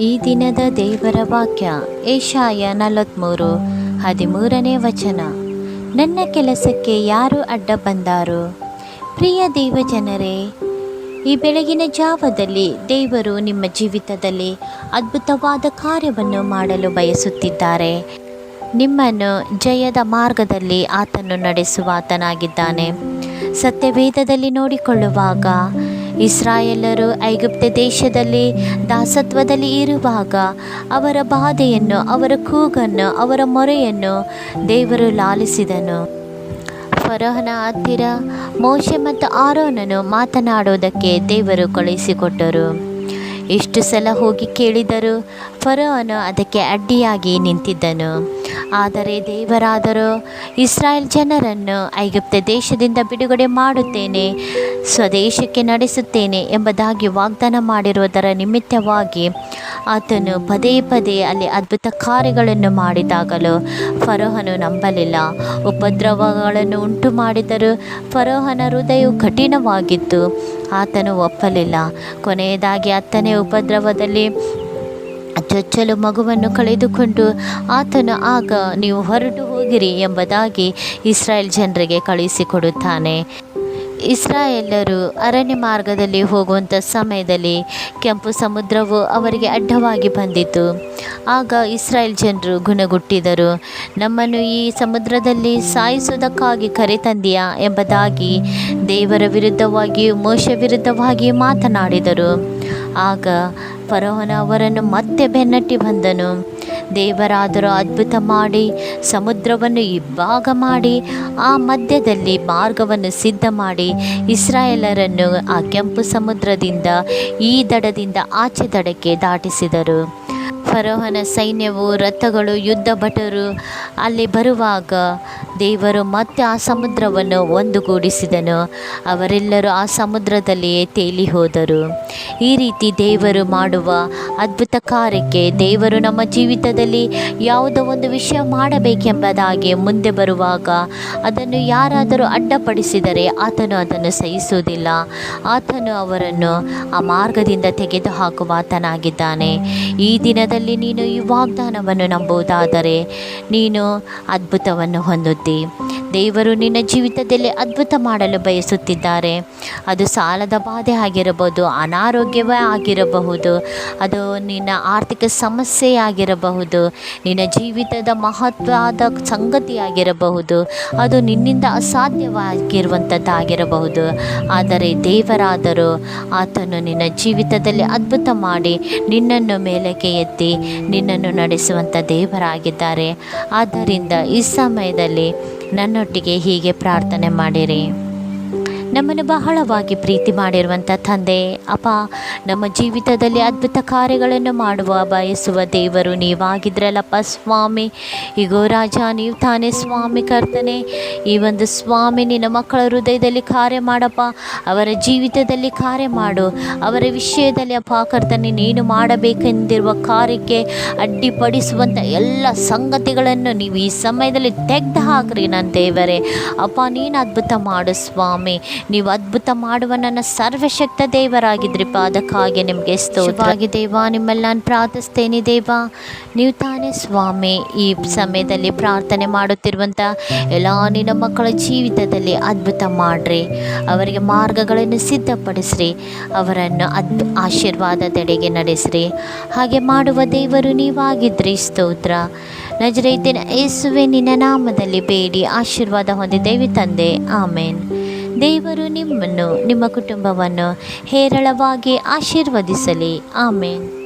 ಈ ದಿನದ ದೇವರ ವಾಕ್ಯ, ಏಷಾಯ ನಲವತ್ತ್ಮೂರು ಹದಿಮೂರನೇ ವಚನ. ನನ್ನ ಕೆಲಸಕ್ಕೆ ಯಾರು ಅಡ್ಡ ಬಂದಾರು? ಪ್ರಿಯ ದೇವಜನರೇ, ಈ ಬೆಳಗಿನ ಜಾವದಲ್ಲಿ ದೇವರು ನಿಮ್ಮ ಜೀವಿತದಲ್ಲಿ ಅದ್ಭುತವಾದ ಕಾರ್ಯವನ್ನು ಮಾಡಲು ಬಯಸುತ್ತಿದ್ದಾರೆ. ನಿಮ್ಮನ್ನು ಜಯದ ಮಾರ್ಗದಲ್ಲಿ ಆತನು ನಡೆಸುವ ಆತನಾಗಿದ್ದಾನೆ ಸತ್ಯವೇದದಲ್ಲಿ ನೋಡಿಕೊಳ್ಳುವಾಗ ಇಸ್ರಾಯೇಲರು ಐಗುಪ್ತ ದೇಶದಲ್ಲಿ ದಾಸತ್ವದಲ್ಲಿ ಇರುವಾಗ ಅವರ ಬಾಧೆಯನ್ನು, ಅವರ ಕೂಗನ್ನು, ಅವರ ಮೊರೆಯನ್ನು ದೇವರು ಲಾಲಿಸಿದನು. ಫರೋಹನ ಹತ್ತಿರ ಮೋಶೆ ಮತ್ತು ಆರೋನನು ಮಾತನಾಡುವುದಕ್ಕೆ ದೇವರು ಕಳುಹಿಸಿಕೊಟ್ಟರು. ಎಷ್ಟು ಸಲ ಹೋಗಿ ಕೇಳಿದರು ಫರೋಹನು ಅದಕ್ಕೆ ಅಡ್ಡಿಯಾಗಿ ನಿಂತಿದ್ದನು. ಆದರೆ ದೇವರಾದರೂ ಇಸ್ರಾಯೇಲ್ ಜನರನ್ನು ಐಗುಪ್ತ ದೇಶದಿಂದ ಬಿಡುಗಡೆ ಮಾಡುತ್ತೇನೆ, ಸ್ವದೇಶಕ್ಕೆ ನಡೆಸುತ್ತೇನೆ ಎಂಬುದಾಗಿ ವಾಗ್ದಾನ ಮಾಡಿರುವುದರ ನಿಮಿತ್ತವಾಗಿ ಆತನು ಪದೇ ಪದೇ ಅಲ್ಲಿ ಅದ್ಭುತ ಕಾರ್ಯಗಳನ್ನು ಮಾಡಿದಾಗಲೂ ಫರೋಹನು ನಂಬಲಿಲ್ಲ. ಉಪದ್ರವಗಳನ್ನು ಉಂಟು ಮಾಡಿದರೂ ಫರೋಹನ ಹೃದಯವು ಕಠಿಣವಾಗಿತ್ತು, ಆತನು ಒಪ್ಪಲಿಲ್ಲ. ಕೊನೆಯದಾಗಿ ಹತ್ತನೇ ಉಪದ್ರವದಲ್ಲಿ ಚೊಚ್ಚಲು ಮಗುವನ್ನು ಕಳೆದುಕೊಂಡು ಆತನು ಆಗ ನೀವು ಹೊರಟು ಹೋಗಿರಿ ಎಂಬುದಾಗಿ ಇಸ್ರಾಯೇಲ್ ಜನರಿಗೆ ಕಳುಹಿಸಿಕೊಡುತ್ತಾನೆ. ಇಸ್ರಾಯೇಲರು ಅರಣ್ಯ ಮಾರ್ಗದಲ್ಲಿ ಹೋಗುವಂಥ ಸಮಯದಲ್ಲಿ ಕೆಂಪು ಸಮುದ್ರವು ಅವರಿಗೆ ಅಡ್ಡವಾಗಿ ಬಂದಿತು. ಆಗ ಇಸ್ರಾಯೇಲ್ ಜನರು ಗುಣಗುಟ್ಟಿದರು. ನಮ್ಮನ್ನು ಈ ಸಮುದ್ರದಲ್ಲಿ ಸಾಯಿಸುವುದಕ್ಕಾಗಿ ಕರೆತಂದಿಯಾ? ಎಂಬುದಾಗಿ ದೇವರ ವಿರುದ್ಧವಾಗಿಯೂ ಮೋಶ ವಿರುದ್ಧವಾಗಿ ಮಾತನಾಡಿದರು. ಆಗ ಫರೋಹನ ಅವರನ್ನು ಮತ್ತೆ ಬೆನ್ನಟ್ಟಿ ಬಂದನು. ದೇವರಾದರೂ ಅದ್ಭುತ ಮಾಡಿ, ಸಮುದ್ರವನ್ನು ಇಬ್ಬಾಗ ಮಾಡಿ, ಆ ಮಧ್ಯದಲ್ಲಿ ಮಾರ್ಗವನ್ನು ಸಿದ್ಧ ಮಾಡಿ, ಇಸ್ರಾಯೇಲರನ್ನು ಆ ಕೆಂಪು ಸಮುದ್ರದಿಂದ, ಈ ದಡದಿಂದ ಆಚೆ ದಡಕ್ಕೆ ದಾಟಿಸಿದರು. ಫರೋಹನ ಸೈನ್ಯವು ರಥಗಳು, ಯುದ್ಧ ಭಟರು ಅಲ್ಲಿ ಬರುವಾಗ ದೇವರು ಮತ್ತೆ ಆ ಸಮುದ್ರವನ್ನು ಒಂದುಗೂಡಿಸಿದನು. ಅವರೆಲ್ಲರೂ ಆ ಸಮುದ್ರದಲ್ಲಿಯೇ ತೇಲಿ ಹೋದರು ಈ ರೀತಿ ದೇವರು ಮಾಡುವ ಅದ್ಭುತ ಕಾರ್ಯಕ್ಕೆ ದೇವರು ನಮ್ಮ ಜೀವಿತದಲ್ಲಿ ಯಾವುದೋ ಒಂದು ವಿಷಯ ಮಾಡಬೇಕೆಂಬುದಾಗಿ ಮುಂದೆ ಬರುವಾಗ ಅದನ್ನು ಯಾರಾದರೂ ಅಡ್ಡಪಡಿಸಿದರೆ ಆತನು ಅದನ್ನು ಸಹಿಸುವುದಿಲ್ಲ. ಆತನು ಅವರನ್ನು ಆ ಮಾರ್ಗದಿಂದ ತೆಗೆದು ಹಾಕುವ ಆತನಾಗಿದ್ದಾನೆ ಈ ದಿನದಲ್ಲಿ ನೀನು ಈ ವಾಗ್ದಾನವನ್ನು ನಂಬುವುದಾದರೆ ನೀನು ಅದ್ಭುತವನ್ನು ಹೊಂದುತ್ತಿ. ದೇವರು ನಿನ್ನ ಜೀವಿತದಲ್ಲಿ ಅದ್ಭುತ ಮಾಡಲು ಬಯಸುತ್ತಿದ್ದಾರೆ. ಅದು ಸಾಲದ ಬಾಧೆ ಆಗಿರಬಹುದು ಅನಾರೋಗ್ಯವೇ ಆಗಿರಬಹುದು, ಅದು ನಿನ್ನ ಆರ್ಥಿಕ ಸಮಸ್ಯೆ ಆಗಿರಬಹುದು, ನಿನ್ನ ಜೀವಿತದ ಮಹತ್ವದ ಸಂಗತಿಯಾಗಿರಬಹುದು ಅದು ನಿನ್ನಿಂದ ಅಸಾಧ್ಯವಾಗಿರುವಂಥದ್ದಾಗಿರಬಹುದು. ಆದರೆ ದೇವರಾದರೂ, ಆತನು ನಿನ್ನ ಜೀವಿತದಲ್ಲಿ ಅದ್ಭುತ ಮಾಡಿ ನಿನ್ನನ್ನು ಮೇಲಕ್ಕೆ ಎತ್ತಿ ನಿನ್ನನ್ನು ನಡೆಸುವಂಥ ದೇವರಾಗಿದ್ದಾರೆ. ಆದ್ದರಿಂದ ಈ ಸಮಯದಲ್ಲಿ ನನ್ನೊಟ್ಟಿಗೆ ಹೀಗೆ ಪ್ರಾರ್ಥನೆ ಮಾಡಿರಿ. ನಮ್ಮನ್ನು ಬಹಳವಾಗಿ ಪ್ರೀತಿ ಮಾಡಿರುವಂಥ ತಂದೆ. ಅಪ್ಪ, ನಮ್ಮ ಜೀವಿತದಲ್ಲಿ ಅದ್ಭುತ ಕಾರ್ಯಗಳನ್ನು ಮಾಡುವ ಬಯಸುವ ದೇವರು ನೀವಾಗಿದ್ರಲ್ಲಪ್ಪ ಸ್ವಾಮಿ. ಈಗೋ ರಾಜ, ನೀವು ತಾನೇ ಸ್ವಾಮಿ ಕರ್ತನೆ. ಈ ಒಂದು ಸ್ವಾಮಿ ನಿನ್ನ ಮಕ್ಕಳ ಹೃದಯದಲ್ಲಿ ಕಾರ್ಯ ಮಾಡಪ್ಪ. ಅವರ ಜೀವಿತದಲ್ಲಿ ಕಾರ್ಯ ಮಾಡು. ಅವರ ವಿಷಯದಲ್ಲಿ ಅಪ್ಪ ಕರ್ತನೆ, ನೀನು ಮಾಡಬೇಕೆಂದಿರುವ ಕಾರ್ಯಕ್ಕೆ ಅಡ್ಡಿಪಡಿಸುವಂಥ ಎಲ್ಲ ಸಂಗತಿಗಳನ್ನು ನೀವು ಈ ಸಮಯದಲ್ಲಿ ತೆಗೆದು ಹಾಕ್ರಿ ನನ್ನ ದೇವರೇ. ಅಪ್ಪ, ನೀನು ಅದ್ಭುತ ಮಾಡು ಸ್ವಾಮಿ. ನೀವು ಅದ್ಭುತ ಮಾಡುವ ನನ್ನ ಸರ್ವಶಕ್ತ ದೇವರಾಗಿದ್ರಿಪ್ಪ ಅದಕ್ಕಾಗಿ ನಿಮಗೆ ಸ್ತೋತ್ರವಾಗಿ ದೇವ, ನಿಮ್ಮಲ್ಲಿ ನಾನು ಪ್ರಾರ್ಥಿಸ್ತೇನೆ ದೇವ. ನೀವು ತಾನೇ ಸ್ವಾಮಿ, ಈ ಸಮಯದಲ್ಲಿ ಪ್ರಾರ್ಥನೆ ಮಾಡುತ್ತಿರುವಂಥ ಎಲ್ಲ ನಿನ್ನ ಮಕ್ಕಳ ಜೀವಿತದಲ್ಲಿ ಅದ್ಭುತ ಮಾಡ್ರಿ. ಅವರಿಗೆ ಮಾರ್ಗಗಳನ್ನು ಸಿದ್ಧಪಡಿಸ್ರಿ. ಅವರನ್ನು ಅದ್ ಆಶೀರ್ವಾದದೆಡೆಗೆ ನಡೆಸ್ರಿ. ಹಾಗೆ ಮಾಡುವ ದೇವರು ನೀವಾಗಿದ್ರಿ, ಸ್ತೋತ್ರ. ನಜರೈತಿನ ಯೇಸುವೆ ನಿನ್ನ ನಾಮದಲ್ಲಿ ಬೇಡಿ, ಆಶೀರ್ವಾದ ಹೊಂದಿದ್ದೇವೆ ತಂದೆ. ಆಮೇನ್. ದೇವರು ನಿಮ್ಮನ್ನು ನಿಮ್ಮ ಕುಟುಂಬವನ್ನು ಹೇರಳವಾಗಿ ಆಶೀರ್ವದಿಸಲಿ. ಆಮೇನ್.